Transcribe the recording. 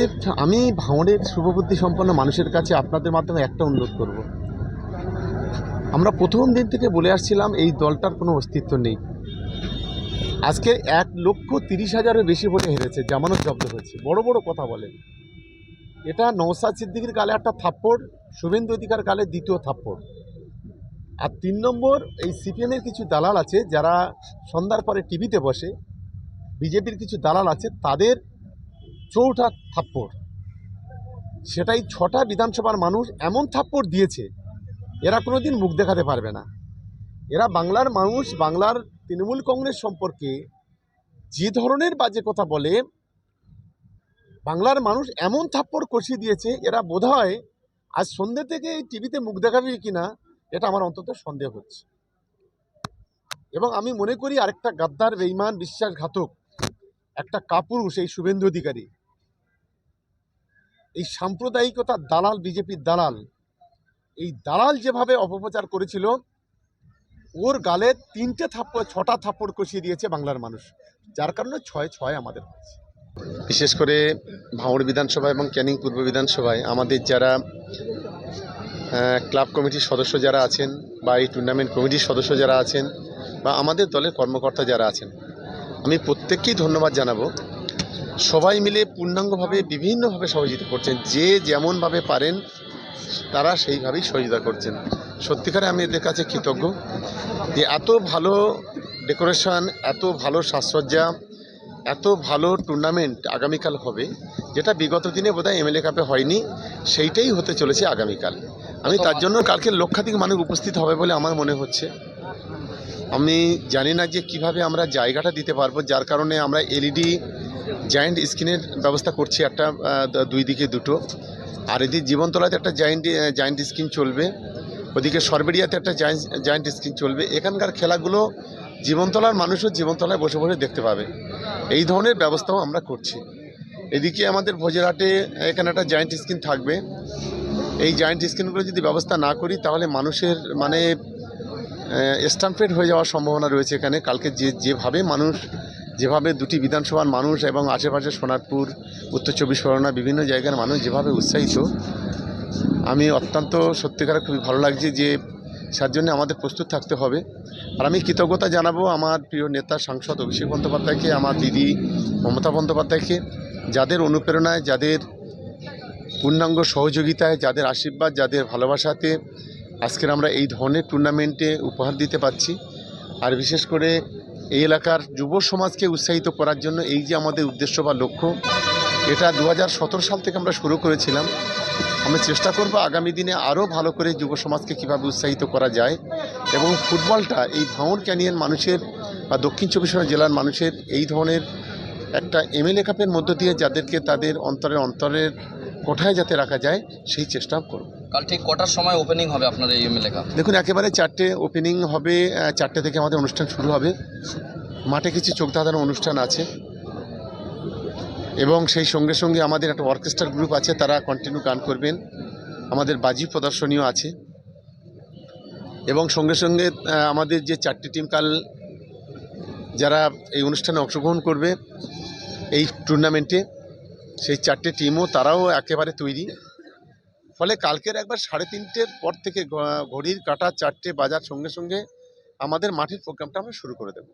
হচ্ছে আমি ভাঙড়ের শুভবুদ্ধি সম্পন্ন মানুষের কাছে আপনাদের মাধ্যমে একটা অনুরোধ করব। আমরা প্রথম দিন থেকে বলে আসছিলাম এই দলটার কোনো অস্তিত্ব নেই। আজকে এক লক্ষ তিরিশ হাজারের বেশি ভোটে হেরেছে, জামানত জব্দ হয়েছে। বড় বড় কথা বলে। এটা নৌসাদ সিদ্দিকির কালে একটা থাপ্পড়, শুভেন্দু অধিকার কালে দ্বিতীয় থাপ্পড়। আর তিন নম্বর, এই সিপিএমের কিছু দালাল আছে যারা সন্ধ্যার পরে টিভিতে বসে, বিজেপির কিছু দালাল আছে, তাদের চৌঠা থাপ্পড়। সেটাই ছটা বিধানসভার মানুষ এমন থাপ্পড় দিয়েছে, এরা কোনো দিন মুখ দেখাতে পারবে না। এরা বাংলার মানুষ, বাংলার তৃণমূল কংগ্রেস সম্পর্কে যে ধরনের বাজে কথা বলে, বাংলার মানুষ এমন থাপ্পড় কষিয়ে দিয়েছে, এরা বোধ হয় আজ সন্ধ্যে থেকে এই টিভিতে মুখ দেখাবে কিনা, এটা আমার অন্তত সন্দেহ হচ্ছে। এবং আমি মনে করি আরেকটা গাদ্দার বেইমান বিশ্বাসঘাতক একটা কাপুরুষ, এই শুভেন্দু অধিকারী এই সাম্প্রদায়িকতা দালাল, বিজেপির দালাল, এই দালাল যেভাবে অপপ্রচার করেছিল, ওর গালে তিনটে থাপ্পড়, ছটা থাপ্পড় কষিয়ে দিয়েছে বাংলার মানুষ। যার কারণে ছয় ছয় আমাদের হয়েছে। বিশেষ করে ভাঙড় বিধানসভা এবং ক্যানিং পূর্ব বিধানসভায় আমাদের যারা ক্লাব কমিটির সদস্য যারা আছেন বা এই টুর্নামেন্ট কমিটির সদস্য যারা আছেন বা আমাদের দলের কর্মকর্তা যারা আছেন, আমি প্রত্যেককেই ধন্যবাদ জানাব সবাই মিলে পূর্ণাঙ্গভাবে, বিভিন্নভাবে সহযোগিতা করছেন। যে যেমনভাবে পারেন, তারা সেইভাবেই সহযোগিতা করছেন। সত্যিকারে আমি এদের কাছে কৃতজ্ঞ যে এত ভালো ডেকোরেশন, এত ভালো সাজসজ্জা, এত ভালো টুর্নামেন্ট আগামীকাল হবে, যেটা বিগত দিনে বোধহয় এমএলএ কাপে হয়নি, সেইটাই হতে চলেছে আগামীকাল। আমি তার জন্য কালকে লক্ষাধিক মানুষ উপস্থিত হবে বলে আমার মনে হচ্ছে। আমি জানি না যে কীভাবে আমরা জায়গাটা দিতে পারব, যার কারণে আমরা এলইডি জায়েন্ট স্ক্রিনের ব্যবস্থা করছি একটা দুই দিকে দুটো। আর এদিকে জীবনতলাতে একটা জায়েন্ট জায়েন্ট স্ক্রিন চলবে। ওদিকে সরবেরিয়াতে একটা জায়েন্ট জায়েন্ট স্ক্রিন চলবে। এখানকার খেলাগুলো জীবনতলার মানুষও জীবনতলায় বসে বসে দেখতে পাবে। এই ধরনের ব্যবস্থাও আমরা করছি। এদিকে আমাদের ভোজেরহাটে এখানে একটা জায়েন্ট স্ক্রিন থাকবে। এই জায়েন্ট স্ক্রিনগুলো যদি ব্যবস্থা না করি, তাহলে মানুষের মানে স্টাম্পেড হয়ে যাওয়ার সম্ভাবনা রয়েছে এখানে। কালকে যে, যেভাবে মানুষ যেভাবে দুটি বিধানসভার মানুষ এবং আশেপাশে সোনারপুর, উত্তর চব্বিশ পরগনা বিভিন্ন জায়গার মানুষ যেভাবে উৎসাহিত, আমি অত্যন্ত সত্যিকারে খুবই ভালো লাগছে যে তার জন্য আমাদের প্রস্তুত থাকতে হবে। আর আমি কৃতজ্ঞতা জানাব আমার প্রিয় নেতা সাংসদ অভিষেক বন্দ্যোপাধ্যায়কে, আমার দিদি মমতা বন্দ্যোপাধ্যায়কে, যাদের অনুপ্রেরণায়, যাদের পূর্ণাঙ্গ সহযোগিতায়, যাদের আশীর্বাদ, যাদের ভালোবাসাতে আজকের আমরা এই ধরনের টুর্নামেন্টে উপহার দিতে পারছি। আর বিশেষ করে এই এলাকার যুব সমাজকে উৎসাহিত করার জন্য এই যে আমাদের উদ্দেশ্য বা লক্ষ্য, এটা দু হাজার সতেরো সাল থেকে আমরা শুরু করেছিলাম। আমরা চেষ্টা করব আগামী দিনে আরও ভালো করে যুব সমাজকে কীভাবে উৎসাহিত করা যায় এবং ফুটবলটা এই ভাঙড় ক্যানিয়ন মানুষের বা দক্ষিণ চব্বিশ পরগনা জেলার মানুষের এই ধরনের একটা এমএলএ কাপের মধ্য দিয়ে যাদেরকে তাদের অন্তরের অন্তরের কোঠায় যাতে রাখা যায়, সেই চেষ্টাও করব। কাল ঠিক কটার সময় ওপেনিং হবে আপনাদের এই কাপ দেখুন, একেবারে চারটে ওপেনিং হবে চারটে থেকে আমাদের অনুষ্ঠান শুরু হবে। মাঠে কিছু চোখ ধাঁধানো অনুষ্ঠান আছে। এবং সেই সঙ্গে সঙ্গে আমাদের একটা অর্কেস্ট্রার গ্রুপ আছে, তারা কন্টিনিউ গান করবেন। আমাদের বাজি প্রদর্শনীয় আছে। এবং সঙ্গে সঙ্গে আমাদের যে চারটি টিম কাল যারা এই অনুষ্ঠানে অংশগ্রহণ করবে, এই টুর্নামেন্টে সেই চারটে টিমও তারাও একেবারে তৈরি। ফলে কালকের একবার সাড়ে তিনটের পর থেকে ঘড়ির কাটা চারটে বাজার সঙ্গে সঙ্গে আমাদের মাঠের প্রোগ্রামটা আমরা শুরু করে দেবো।